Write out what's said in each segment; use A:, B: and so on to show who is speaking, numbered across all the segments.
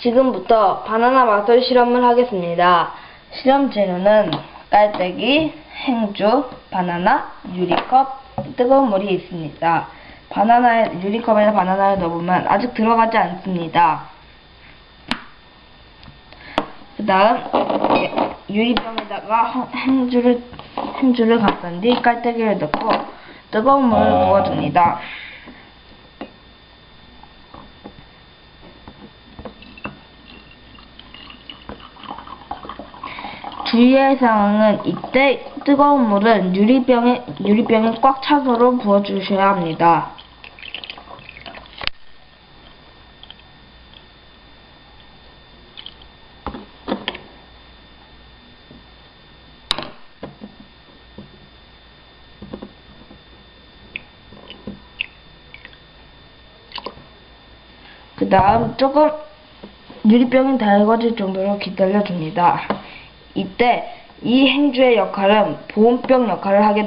A: 지금부터 바나나 마술 실험을 하겠습니다. 실험 재료는 깔때기, 행주, 바나나, 유리컵, 뜨거운 물이 있습니다. 바나나에, 유리컵에 바나나를 넣으면 아직 들어가지 않습니다. 그 다음, 유리병에다가 행주를, 행주를 감싼 뒤 깔때기를 넣고 뜨거운 물을 부어줍니다. 주의할 사항은 이때 뜨거운 물은 유리병에, 유리병에 꽉 차도록 부어주셔야 합니다. 그 다음 조금 유리병이 달궈질 정도로 기다려줍니다. 이때 이 행주의 역할은 보온병 역할을 하게.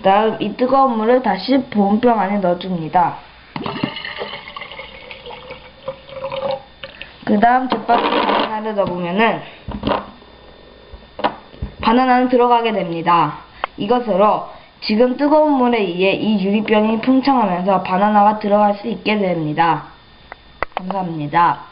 A: 그 다음 이 뜨거운 물을 다시 보온병 안에 넣어줍니다. 그 다음 제빵에 바나나를 넣어보면은 바나나는 들어가게 됩니다. 이것으로 지금 뜨거운 물에 의해 이 유리병이 풍창하면서 바나나가 들어갈 수 있게 됩니다. 감사합니다.